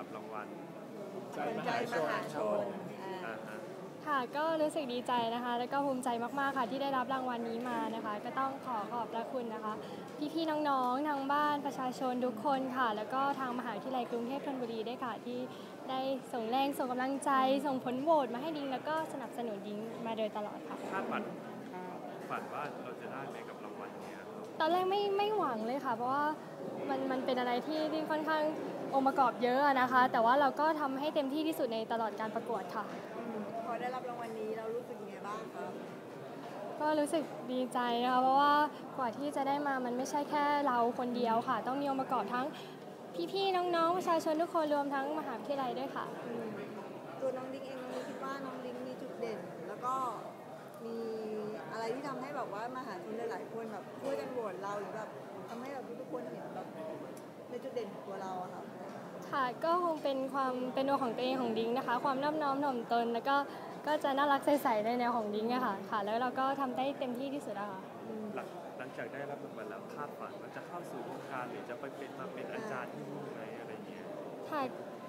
รับสำหรับรางวัลใจมหาชนครับผมอ่าฮะ ค่ะก็รู้สึกดีใจนะคะ แล้วก็ภูมิใจมากๆค่ะที่ได้รับรางวัลนี้มานะคะ ก็ต้องขอขอบพระคุณนะคะ พี่ๆน้องๆทางบ้านประชาชนทุกคนค่ะ แล้วก็ทางมหาวิทยาลัยกรุงเทพธนบุรีด้วยค่ะที่ได้ส่งแรงส่งกำลังใจ ส่งผลโหวตมาให้ดิ้งแล้วก็สนับสนุนดิ้งมาโดยตลอดค่ะ คาดฝัน ฝันว่าเราจะได้ไหมกับรางวัลเนี้ยครับตอนแรกไม่ไม่หวังเลยค่ะ เพราะว่ามันมันเป็นอะไรที่ที่ค่อนข้างองค์ประกอบเยอะอะนะคะ แต่ว่าเราก็ทำให้เต็มที่ที่สุดในตลอดการประกวดค่ะพอได้รับรางวัลนี้เรารู้สึกยังไงบ้างครับก็รู้สึกดีใจนะคะเพราะว่ากว่าที่จะได้มามันไม่ใช่แค่เราคนเดียวค่ะ ต้องมีองค์ประกอบทั้งพี่ๆน้องๆประชาชนทุกคนรวมทั้งมหาวิทยาลัยด้วยค่ะ ตัวน้องดิ้งเองน้องดิ้งคิดว่าน้องดิ้งมีจุดเด่น แล้วก็มีอะไรที่ทำให้แบบ ว่ามหาชนหลายๆคนแบบช่วยกันโหวตเราหรือแบบทำให้แบบทุกๆคนเห็นแบบในจุดเด่นของตัวเราอะครับค่ะก็คงเป็นความเป็นตัวของตัวเองของดิ้งนะคะ ความนอบน้อมถ่อมตนแล้วก็ก็จะน่ารักใสๆในแนวของดิ้งอะค่ะค่ะ แล้วเราก็ทำได้เต็มที่ที่สุดอะค่ะหลังหลังจากได้รับรางวัลแล้วคาดฝันว่าจะเข้าสู่วงการหรือจะไปเป็นมาเป็นอาจารย์ที่นี่ไหมอะไรเงี้ยค่ะ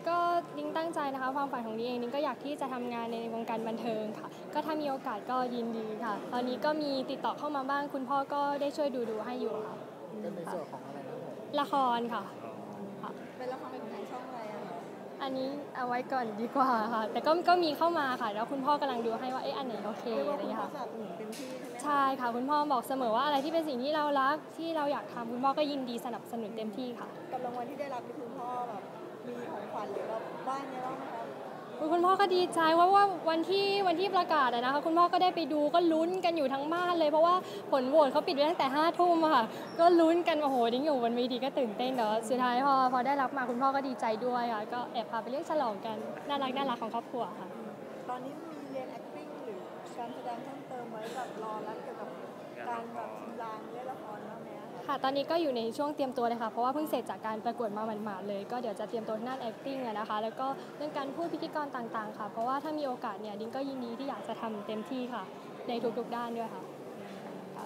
ก็ดิ้งตั้งใจนะคะ ความฝันของดิ้งเองดิ้งก็อยากที่จะทำงานในวงการบันเทิงค่ะ ก็ถ้ามีโอกาสก็ยินดีค่ะ ตอนนี้ก็มีติดต่อเข้ามาบ้างคุณพ่อก็ได้ช่วยดูดูๆให้อยู่ค่ะเป็นในส่วนของอะไรนะผมละครค่ะอ๋อค่ะ เป็นละครเป็นทางช่องอะไรอะครับอันนี้เอาไว้ก่อนดีกว่าค่ะ แต่ก็ก็มีเข้ามาค่ะ แล้วคุณพ่อกำลังดูให้ว่าเอ๊ะอันไหนโอเคเรียกว่าอะไรอคุย่างณเงี้ยพ่อค่ะสนับสนุนเต็มที่ใช่ไหมคะใช่ค่ะคุณพ่อบอกเสมอว่าอะไรที่เป็นสิ่งที่เรารักที่เราอยากทำคุณพ่อก็ยินดีสนับสนุนเต็มที่ค่ะกับรางวัลที่ได้รับนี่คุณพ่อแบบมี ของขวัญหรือแบบบ้านเนี่ยบ้างไหมครับคุณคุณพ่อก็ดีใจว่าว่าวันที่วันที่ประกาศอะนะคะ คุณพ่อก็ได้ไปดูก็ลุ้นกันอยู่ทั้งบ้านเลยเพราะว่าผลโหวตเขาปิดไว้ตั้งแต่ห้าทุ่มอะค่ะ ก็ลุ้นกันโอ้โหดิ้งอยู่บนเวทีก็ตื่นเต้นแต่ว่าสุดท้ายพอพอได้รับมาคุณพ่อก็ดีใจด้วยค่ะก็แอบพาไปเลี้ยงฉลองกันน่ารักน่ารักของครอบครัวค่ะ ตอนนี้มีเรียน acting หรือการแสดงเพิ่มเติมไว้แบบรอรับเกี่ยวกับการแบบชิมลางเล่นละครบ้างไหมอะ คะค่ะ ตอนนี้ก็อยู่ในช่วงเตรียมตัวเลยค่ะ เพราะว่าเพิ่งเสร็จจากการประกวดมาหมาดๆเลย ก็เดี๋ยวจะเตรียมตัวทางด้าน acting อะนะคะ แล้วก็เรื่องการพูดพิธีกรต่างๆ ค่ะ เพราะว่าถ้ามีโอกาสเนี่ย ดิ้งก็ยินดีที่อยากจะทำเต็มที่ค่ะ ในทุกๆด้านด้วยค่ะ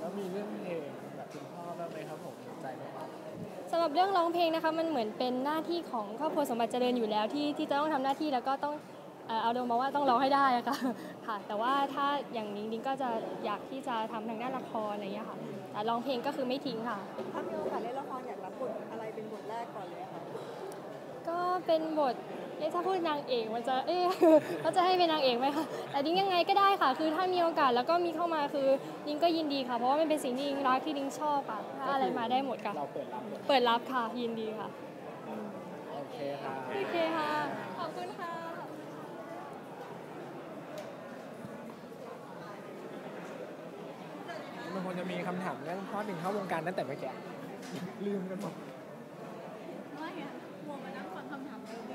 แล้วมีเรื่องเพลงแบบคุณพ่อบ้างไหมครับผมสนใจไหมครับสำหรับเรื่องร้องเพลงนะคะ มันเหมือนเป็นหน้าที่ของครอบครัวสมบัติเจริญอยู่แล้วที่ที่จะต้องทำหน้าที่แล้วก็ต้อง เอ่อเอาลงมาว่าต้องร้องให้ได้อะค่ะค่ะ แต่ว่าถ้าอย่างนิ้งดิ้งก็จะอยากที่จะทำทางด้านละครอะไรอย่างเงี้ยค่ะแต่ร้องเพลงก็คือไม่ทิ้งค่ะถ้ามีโอกาสเล่นละครอยากรับบทอะไรเป็นบทแรกก่อนเลยอะคะก็เป็นบทเอ๊ะถ้าพูดนางเอกมันจะเอ๊ะเขาจะให้เป็นนางเอกไหมคะแต่ดิ้งยังไงก็ได้ค่ะ คือถ้ามีโอกาสแล้วก็มีเข้ามาคือดิ้งก็ยินดีค่ะ เพราะว่ามันเป็นสิ่งที่ดิ้งรักที่ดิ้งชอบค่ะถ้าอะไรมาได้หมดค่ะเราเปิดรับหมดเปิดรับค่ะยินดีค่ะโอเคครับโอเคค่ะ ขอบคุณค่ะ มันคง จะมีคำถามเรื่องข้อหนึ่งเข้าวงการตั้งแต่เมื่อกี้ลืมกันหมด ไม่อะหัวมานั่งฟังคำถามเดิม